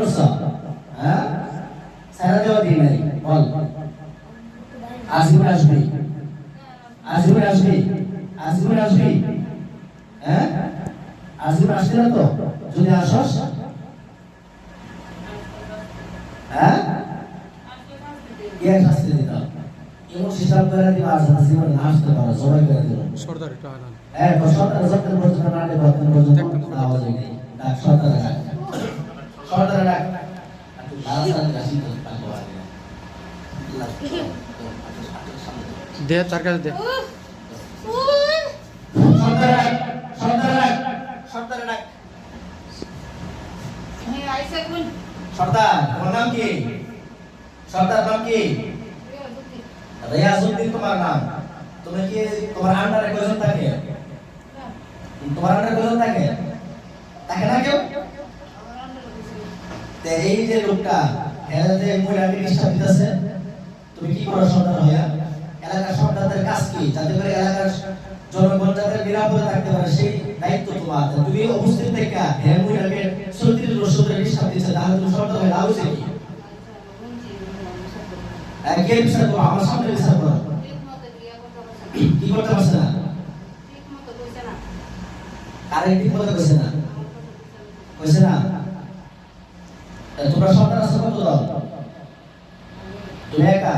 করছ হ্যাঁ? সারা দেওয়া নাই বল। আসবি আসবি আসবি হ্যাঁ? আজীবন আসবি না তো? যদি আসস। হ্যাঁ? শাস্তি করে দিবা জীবন আসতে পারো সবাই করে সর্দার আনান হ্যাঁ না পর্যন্ত আওয়াজ নেই ডাক আগে দে তার কাছে দে সরকার ডাক সরকার ডাক সরকার ডাক সর্দার তোমার নাম কি সর্দার নাম কি রিয়াজউদ্দিন তোমার নাম তুমি কি তোমার আন্ডারে কয়জন থাকে তোমার আন্ডারে কয়জন থাকে থাকে না কেউ এই যে লোকটা, এরা যে মহিলাকে দিতেছে, তুমি কি করো সর্দার হইয়া এলাকার সর্দারদের কাজ কি? যাতে করে এলাকার জনগণ যাতে নিরাপদে থাকতে পারে, সেই দায়িত্ব তোমার। তুমি উপস্থিত থেকে হ্যাঁ মহিলাকে বছর ধরে ডিস্টার্ব দিচ্ছে তাহলে তুমি সর্দার হয়ে লাভ কি? কে বিচার করো? আমার সামনে বিচার করো। কি করতে পারছে না? কারেন্ট ঠিক মতো কইছে না কইছে না তা তোমরা সন্তান আছে কত দাও তুমি একা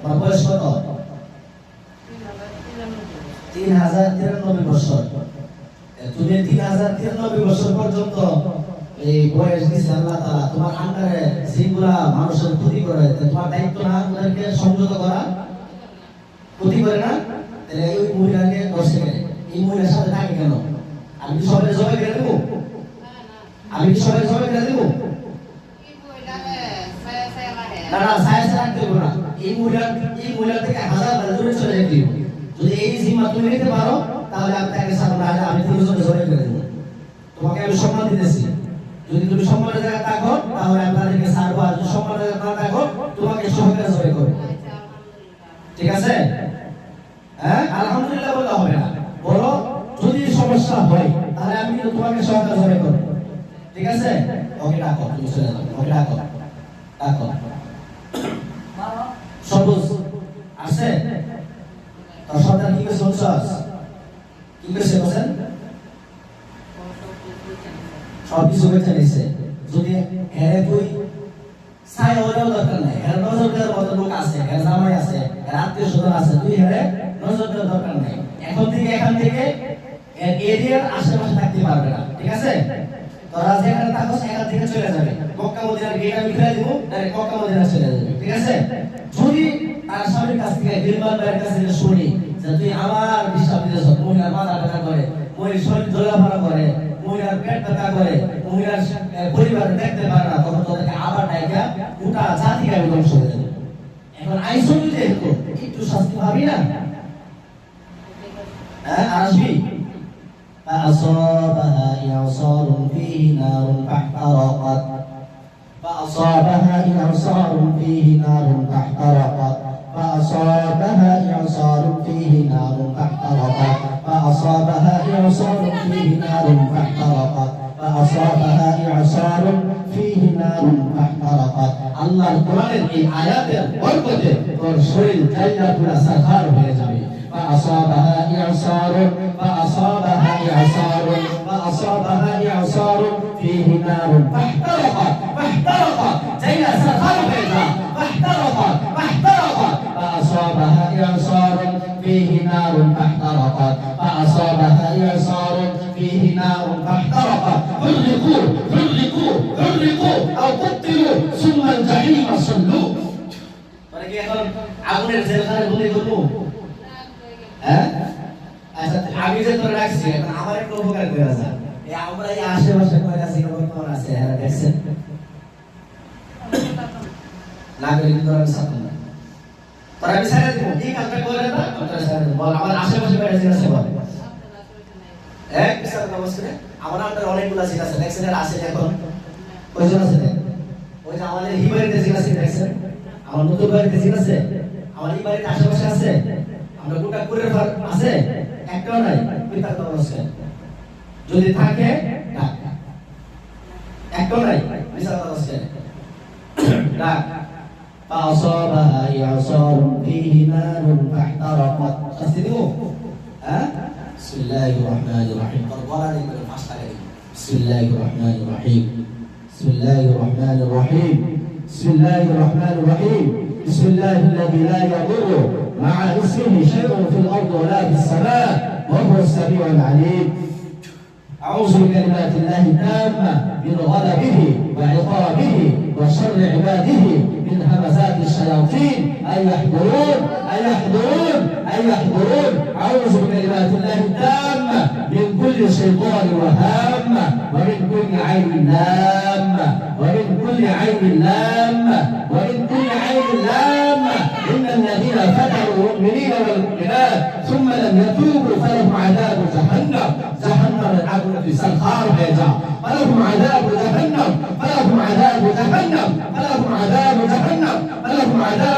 তোমার বয়স কত তিন হাজার তিরানব্বই বছর। তুমি তিন হাজার তিরানব্বই বছর পর্যন্ত এই বয়স দিচ্ছে আল্লাহ তাআলা, তোমার আন্ডারে যেগুলা মানুষের ক্ষতি করে তোমার দায়িত্ব না ওদেরকে সংযত করা? ক্ষতি করে না? তাহলে ওই মহিলাকে দশে এই মহিলার সাথে থাকে কেন? আমি কি সবাই জবাই করে দেবো? আমি কি সবাই জবাই করে দেবো? না না সায়েন্স রাখতে হবে না। এই মহিলা এই মহিলা থেকে হাজার দূরে চলে যেতে। যদি এই জিম্মা তুমি নিতে পারো, তাহলে আমি তাকে সামনে আমি তিনজনে জবাই করে দেবো তোমাকে আমি সম্মান দিতেছি। যদি তুমি সম্মানের জায়গায় থাকো, তাহলে আমি তাদেরকে ছাড়বো আর যদি সম্মানের জায়গায় না থাকো, তোমাকে সহকারে জবাই করব ঠিক আছে? হ্যাঁ? আলহামদুলিল্লাহ বললে হবে না। বলো, যদি সমস্যা হয়, তাহলে আমি তোমাকে সহায়তা জবাই করব ঠিক আছে? ওকে, ডাকো। তুমি চলে যাও। ওকে, ডাকো। ডাকো। সবুজ আছে? শুনছস কি করে বলছেন সব কিছু বেছে যদি হ্যাঁ তুই ছায় হলেও দরকার নাই। হ্যাঁ নজর দেওয়ার মতো লোক আছে হ্যাঁ জামাই আছে হ্যাঁ আত্মীয় স্বজন আছে, তুই হ্যাঁ নজর দেওয়ার দরকার নাই। এখন থেকে, এখান থেকে এরিয়ার আশেপাশে থাকতে পারবে না। ঠিক আছে? তোরা যেখানে থাকো সেখান থেকে চলে যাবে। মক্কা মদিনার গেট আমি খুলে দিব ডাইরেক্ট মক্কা মদিনা চলে যাবে। ঠিক আছে? যদি তার স্বামীর কাছ থেকে গিরবান ভাইয়ের কাছ থেকে শুনি তুই আমার ডিস্টার্ব দিতেছ মহিলার মাথা ব্যথা করে মহিলার শরীর দোলাফানা করে মহিলার পেট ব্যথা করে মহিলার আহ, পরিবার দেখতে পারে না তখন তোদেরকে আবার ডাইকা গোটা জাতিকে আমি ধ্বংস করে দেবো এখন আইসো যদি একটু একটু শাস্তি পাবি না হ্যাঁ আর আসবি فأصابها إعصار فيه نار فاحترقت فأصابها إعصار فيه نار فاحترقت فأصابها إعصار فيه نار فاحترقت فأصابها إعصار فيه نار فاحترقت فأصابها إعصار فيه نار فاحترقت الله القرآن এই আয়াতের বরকতে তোর শরীর জায়গা পুরা সাখার হয়ে যাবে فأصابها إعصار فأصابها إعصار فأصابها إعصار فيه نار فاحترقت فاحترقت زي سخر بيضاء فاحترقت فاحترقت فأصابها إعصار فيه نار فاحترقت فأصابها إعصار فيه نار فاحترقت حرقوا حرقوا حرقوا أو قتلوا ثم الجحيم صلوا মানে কি এখন আগুনের জেলখানায় বলে করবো হ্যাঁ আচ্ছা আমি যে তোর রাখছি এখন আমার একটু উপকার করে আছে এই আমরা এই আশেপাশে কয় আছে বর্তমান আছে হ্যাঁ দেখছেন লাগলে কিন্তু আমি বল আমার আশেপাশে কয় আছে আছে বল এক বিশাল ব্যবস্থা আমার আন্ডার অনেকগুলো সিট আছে এর আছে এখন? কয়জন আছে? ওই যে আমাদের বাড়িতে সিট আছে দেখছেন? আমার নতুন বাড়িতে সিট আছে? আমার এই বাড়িতে আশেপাশে আছে? আমরা গোটা করে আছে? একটাও নাই। তো আছে যদি থাকে ডাক। একটাও নাই। কথা হচ্ছে ডাক। فأصابها إعصار فيه نار فاحترقت. أستدعوا ها؟ بسم الله الرحمن الرحيم. قد ورد من الفصل بسم الله الرحمن الرحيم. بسم الله الرحمن الرحيم. بسم الله الرحمن الرحيم. بسم الله الذي لا يضر مع إسمه شيء في الأرض ولا في السماء وهو السميع العليم. أعوذ بكلمات الله التامة من غضبه وعقابه وشر عباده من همزات الشياطين. أن يحضرون أن يحضرون أن يحضرون. أعوذ بكلمات الله التامة. من كل شيطان وهامة ومن كل عين لامة ومن كل عين لامة ومن كل عين لامة إن الذين فتنوا المؤمنين والمؤمنات ثم لم يتوبوا فلهم عذاب جهنم. جهنم العبد في سلخار هيجا فلهم عذاب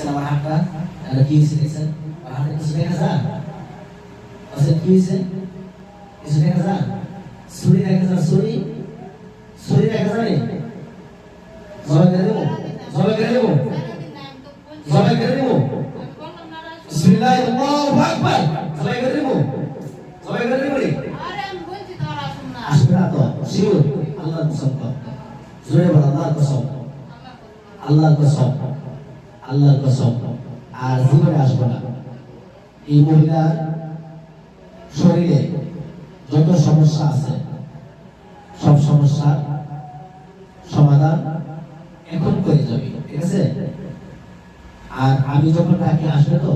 দেখছেন আমার হাতটা এটা কি হয়েছে দেখছেন আমার হাতে কিছু দেখা যায় আচ্ছা কি হয়েছে কিছু দেখা যায় ছুরি দেখা যায় ছুরি ছুরি দেখা যায় জবাই করে দেবো জবাই করে দেবো জবাই করে দেবো বিসমিল্লাহ আল্লাহু আকবার জবাই করে দেবো জবাই করে দেবো রে আসবে না তো শিওর আল্লাহর কসম জোরে বল আল্লাহর কসম আল্লাহর কসম আল্লাহর কসম, আর জীবনে আসবে না। এই মহিলার শরীরে যত সমস্যা আছে, সব সমস্যার সমাধান এখন করে যাবে, ঠিক আছে? আর আমি যখন ডাকে আসবে তো,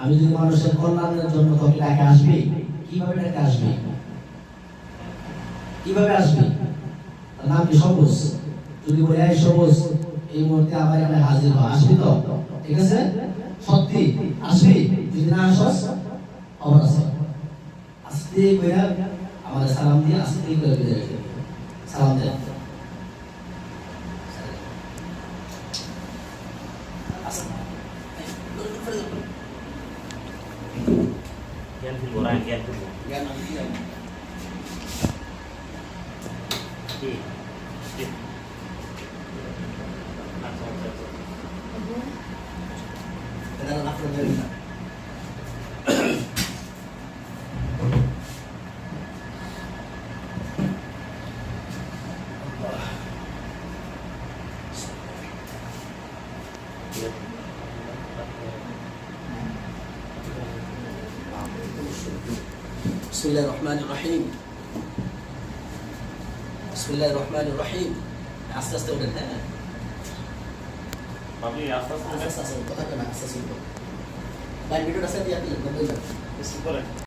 আমি যদি মানুষের কল্যাণের জন্য তোকে ডাকে আসবি, কীভাবে ডাকে আসবি? কীভাবে আসবি? নাম কি সবুজ? যদি বলে সবুজ এই মুহূর্তে আমার এখানে হাজির হ আসবি তো? ঠিক আছে? সত্যি? আসবি? যদি না আসস খবর আছে। আস্তে করে আমাদের সালাম দিয়ে আস্তে করে বিদায় দিবে। সালাম দেন। জ্ঞান ফিরবো না জ্ঞান ফিরবো। কি কি? আচ্ছা بسم الله الرحمن الرحيم. بسم الله الرحمن الرحيم. عسى استولى বাবলি আস্তে আস্তে। আস্তে আস্তে কথা কেন আস্তে আস্তে। ভাই ভিডিওটা সেট দিয়ে